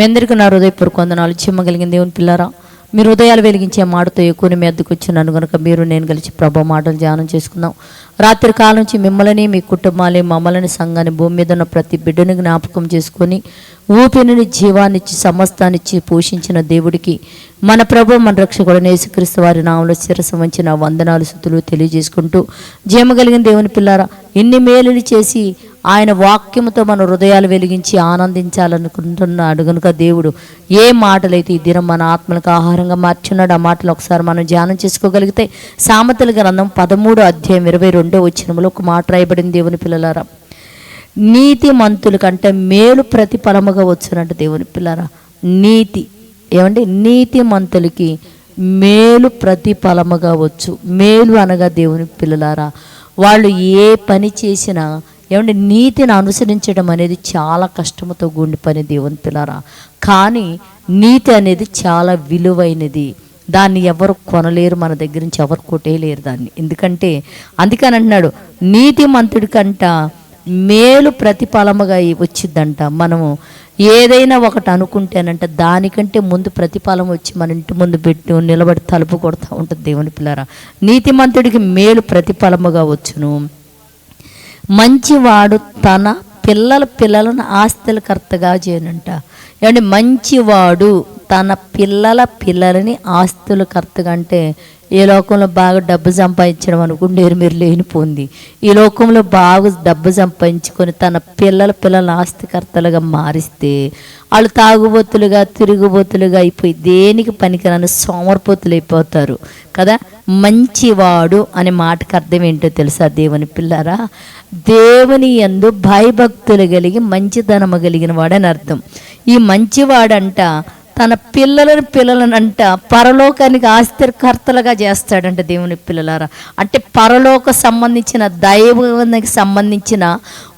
మీ అందరికీ నా హృదయపూర్వక వందనాలు. చిమ్మగలిగిన దేవుని పిల్లారా మీరు హృదయాలు వెలిగించే మాటతో ఎక్కువని మీ అద్దెకు వచ్చినాను కనుక మీరు నేను కలిసి ప్రభా మాటలు ధ్యానం చేసుకుందాం. రాత్రి కాలం నుంచి మిమ్మల్ని మీ కుటుంబాలని మమ్మల్ని సంఘాన్ని భూమి మీద ఉన్న ప్రతి బిడ్డని జ్ఞాపకం చేసుకొని ఊపిరిని జీవాన్నిచ్చి సమస్తాన్నిచ్చి పోషించిన దేవుడికి మన ప్రభు మన రక్షకుడు యేసుక్రీస్తు వారి నామంలో శిరస వంచిన వందనాలు శుద్ధులు తెలియజేసుకుంటూ జీమగలిగిన దేవుని పిల్లారా ఇన్ని మేలులు చేసి ఆయన వాక్యముతో మన హృదయాలు వెలిగించి ఆనందించాలనుకుంటున్నాడు. కనుక దేవుడు ఏ మాటలైతే ఈ దినం మన ఆత్మలకు ఆహారంగా మార్చున్నాడు ఆ మాటలు ఒకసారి మనం ధ్యానం చేసుకోగలిగితే సామెతల గ్రంథం పదమూడు అధ్యాయం ఇరవై రెండో వచ్చినములో ఒక మాట రాయబడింది దేవుని పిల్లలారా. నీతి మంతుల కంటే మేలు ప్రతిఫలముగా వచ్చునంట దేవుని పిల్లరా నీతి ఏమంటే నీతి మంతులకి మేలు ప్రతిఫలముగా వచ్చు. మేలు అనగా దేవుని పిల్లలారా. వాళ్ళు ఏ పని చేసినా ఏమంటే నీతిని అనుసరించడం అనేది చాలా కష్టముతో కూడిన పని దేవుని కానీ నీతి అనేది చాలా విలువైనది. దాన్ని ఎవరు కొనలేరు మన దగ్గర నుంచి ఎవరు కొట్టేయలేరు దాన్ని. ఎందుకంటే అందుకని అంటున్నాడు నీతి మంతుడి కంట మేలు ప్రతిఫలముగా వచ్చిద్దంట. మనము ఏదైనా ఒకటి అనుకుంటేనంట దానికంటే ముందు ప్రతిఫలం వచ్చి మన ఇంటి ముందు పెట్టి నిలబడి తలుపు కొడతా ఉంటుంది దేవుని పిల్లరా నీతిమంతుడికి మేలు ప్రతిఫలముగా వచ్చును. మంచివాడు తన పిల్లల పిల్లలను ఆస్తులకర్తగా చేయనంట. ఏమంటే మంచివాడు తన పిల్లల పిల్లలని ఆస్తులకర్తగా అంటే ఈ లోకంలో బాగా డబ్బు సంపాదించడం అనుకుంటే మీరు లేనిపోంది. ఈ లోకంలో బాగా డబ్బు సంపాదించుకొని తన పిల్లల పిల్లల ఆస్తికర్తలుగా మారిస్తే వాళ్ళు తాగుబోతులుగా తిరుగుబోతులుగా అయిపోయి దేనికి పనికిరాని సోమరపోతులు అయిపోతారు కదా? మంచివాడు అనే మాటకు అర్థం ఏంటో తెలుసా దేవుని పిల్లరా? దేవుని యందు భయభక్తులు కలిగి మంచితనము కలిగిన వాడని అర్థం. ఈ మంచివాడంట తన పిల్లలను పిల్లలనంట పరలోకానికి ఆస్తికర్తలుగా చేస్తాడంట దేవుని పిల్లలారా. అంటే పరలోక సంబంధించిన దైవానికి సంబంధించిన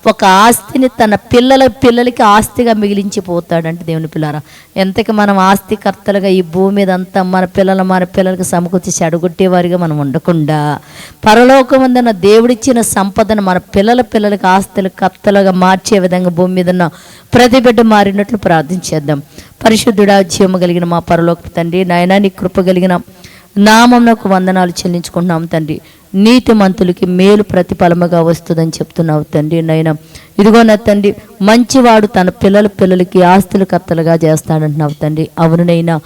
ఒక ఆస్తిని తన పిల్లల పిల్లలకి ఆస్తిగా మిగిలించిపోతాడంటే దేవుని పిల్లరా. ఎంతకి మనం ఆస్తికర్తలుగా ఈ భూమి మీద అంతా మన పిల్లలు మన పిల్లలకి సమకూర్చి చెడగొట్టేవారిగా మనం ఉండకుండా పరలోకమందున దేవుడిచ్చిన సంపదను మన పిల్లల పిల్లలకి ఆస్తులు కర్తలుగా మార్చే విధంగా భూమి మీద ఉన్న ప్రతి బిడ్డ మారినట్లు ప్రార్థించేద్దాం పరిశుద్ధుడా జీవము కలిగిన మా పరలోక తండ్రి నాయనా నీ కృప కలిగిన నామమునకు వందనాలు చెల్లించుకుంటున్నాం తండ్రి. నీతి మంతులకి మేలు ప్రతిఫలముగా వస్తుందని చెప్తున్నావు తండ్రి నైనా ఇదిగో నా తండ్రి మంచివాడు తన పిల్లల పిల్లలకి ఆస్తులు కర్తలుగా చేస్తాడంటున్నావు తండ్రి. అవునునైనా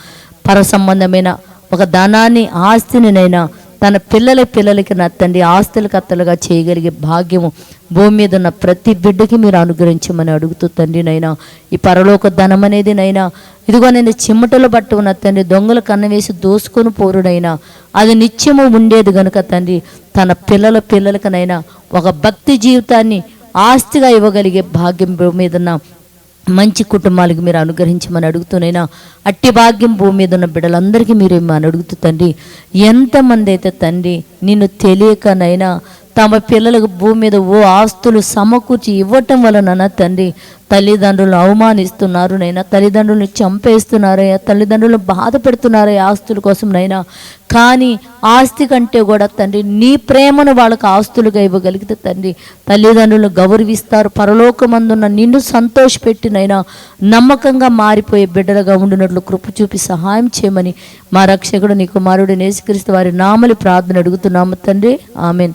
పర సంబంధమైన ఒక ధనాన్ని ఆస్తినినైనా తన పిల్లల పిల్లలకి నా తండ్రి ఆస్తులు కత్తలుగా చేయగలిగే భాగ్యము భూమి మీద ఉన్న ప్రతి బిడ్డకి మీరు అనుగ్రహించమని అడుగుతూ తండ్రి నైనా ఈ పరలోక ధనం అనేది నైనా ఇదిగో నేను చిమ్మటలు బట్టు ఉన్న తండ్రి దొంగల కన్న వేసి దోసుకొని పోరుడైనా అది నిత్యము ఉండేది గనుక తండ్రి తన పిల్లల పిల్లలకనైనా ఒక భక్తి జీవితాన్ని ఆస్తిగా ఇవ్వగలిగే భాగ్యం భూమి మీద మంచి కుటుంబాలకు మీరు అనుగ్రహించమని అడుగుతూనైనా అట్టి భాగ్యం భూమి మీద ఉన్న బిడ్డలందరికీ మీరు ఏమని అడుగుతూ తండ్రి ఎంతమంది అయితే తండ్రి నిన్ను తెలియకనైనా తమ పిల్లలకు భూమి మీద ఓ ఆస్తులు సమకూర్చి ఇవ్వటం వలన తండ్రి తల్లిదండ్రులను అవమానిస్తున్నారు నైనా. తల్లిదండ్రులను చంపేస్తున్నారయ్యా తల్లిదండ్రులను బాధ పెడుతున్నారయ్యా ఆస్తుల కోసం నైనా. కానీ ఆస్తి కంటే కూడా తండ్రి నీ ప్రేమను వాళ్ళకు ఆస్తులుగా ఇవ్వగలిగితే తండ్రి తల్లిదండ్రులను గౌరవిస్తారు. పరలోకమందున్న నిన్ను సంతోషపెట్టినైనా నమ్మకంగా మారిపోయే బిడ్డలుగా ఉండినట్లు కృప చూపి సహాయం చేయమని మా రక్షకుడు నీ కుమారుడు నేసుక్రీస్తు వారి నామలి ప్రార్థన అడుగుతున్నాము తండ్రి. ఆమెన్.